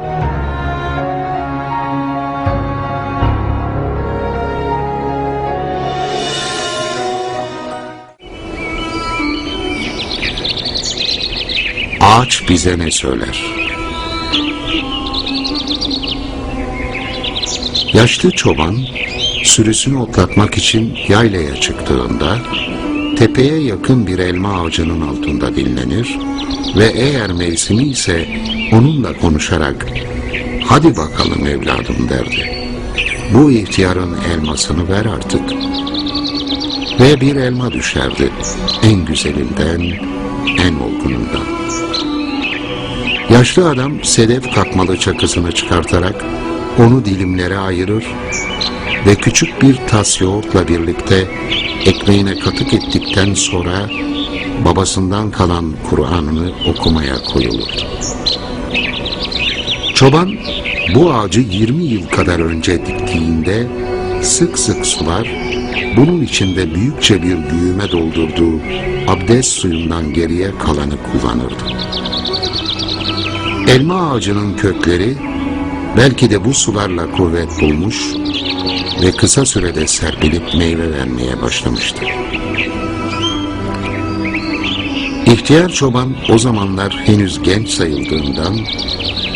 Ağaç bize ne söyler? Yaşlı çoban sürüsünü otlatmak için yaylaya çıktığında tepeye yakın bir elma ağacının altında dinlenir ve eğer mevsimi ise onunla konuşarak hadi bakalım evladım derdi. Bu ihtiyarın elmasını ver artık. Ve bir elma düşerdi en güzelinden, en olgunundan. Yaşlı adam sedef kakmalı çakısını çıkartarak onu dilimlere ayırır ve küçük bir tas yoğurtla birlikte ekmeğine katık ettikten sonra babasından kalan Kur'an'ını okumaya koyulur. Çoban bu ağacı 20 yıl kadar önce diktiğinde sık sık sular, bunun içinde büyükçe bir güğüme doldurduğu abdest suyundan geriye kalanı kullanırdı. Elma ağacının kökleri belki de bu sularla kuvvet bulmuş ve kısa sürede serpilip meyve vermeye başlamıştı. İhtiyar çoban o zamanlar henüz genç sayıldığından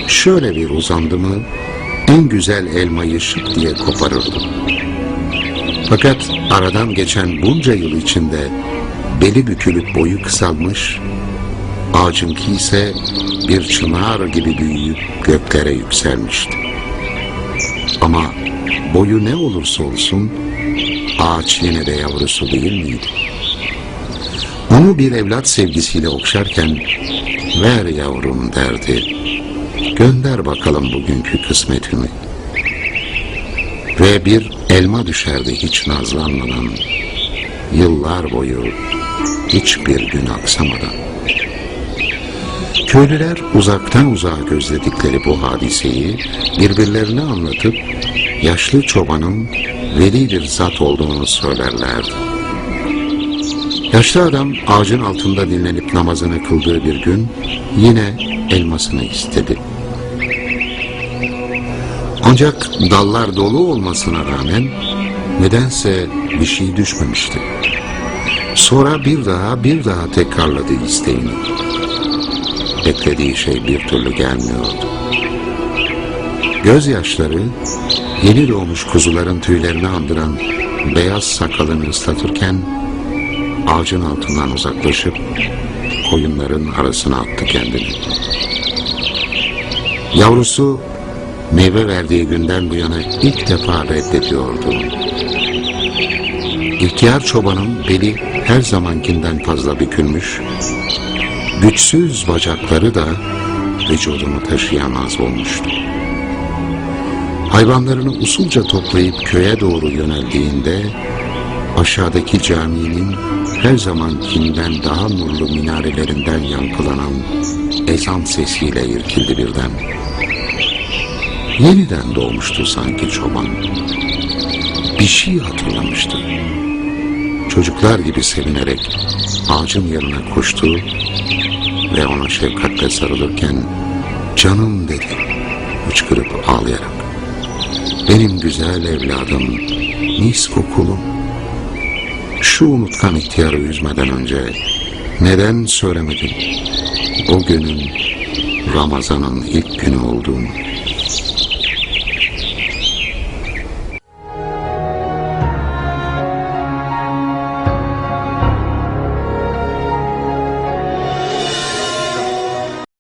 şöyle bir uzandı mı en güzel elmayı şık diye koparırdı. Fakat aradan geçen bunca yıl içinde beli bükülüp boyu kısalmış, ağacınki ise bir çınar gibi büyüyüp göklere yükselmişti. Ama boyu ne olursa olsun ağaç yine de yavrusu değil miydi? Onu bir evlat sevgisiyle okşarken ver yavrum derdi. Gönder bakalım bugünkü kısmetimi. Ve bir elma düşerdi hiç nazlanmadan. Yıllar boyu hiçbir gün aksamadan. Köylüler uzaktan uzağa gözledikleri bu hadiseyi birbirlerine anlatıp yaşlı çobanın veli bir zat olduğunu söylerlerdi. Yaşlı adam ağacın altında dinlenip namazını kıldığı bir gün yine elmasını istedi. Ancak dallar dolu olmasına rağmen nedense bir şey düşmemişti. Sonra bir daha bir daha tekrarladı isteğini. Beklediği şey bir türlü gelmiyordu. Gözyaşları yeni doğmuş kuzuların tüylerini andıran beyaz sakalını ıslatırken ağacın altından uzaklaşıp koyunların arasına attı kendini. Yavrusu meyve verdiği günden bu yana ilk defa reddediyordu. İhtiyar çobanın beli her zamankinden fazla bükülmüş, güçsüz bacakları da vücudunu taşıyamaz olmuştu. Hayvanlarını usulca toplayıp köye doğru yöneldiğinde aşağıdaki caminin her zamankinden daha nurlu minarelerinden yankılanan ezan sesiyle irkildi birden. Yeniden doğmuştu sanki çoban. Bir şey hatırlamıştı. Çocuklar gibi sevinerek ağacın yanına koştu ve ona şefkatle sarılırken canım dedi hıçkırıp ağlayarak. Benim güzel evladım, mis kokulum. Şu unutkan ihtiyarı üzmeden önce neden söylemedin o günün Ramazan'ın ilk günü olduğunu?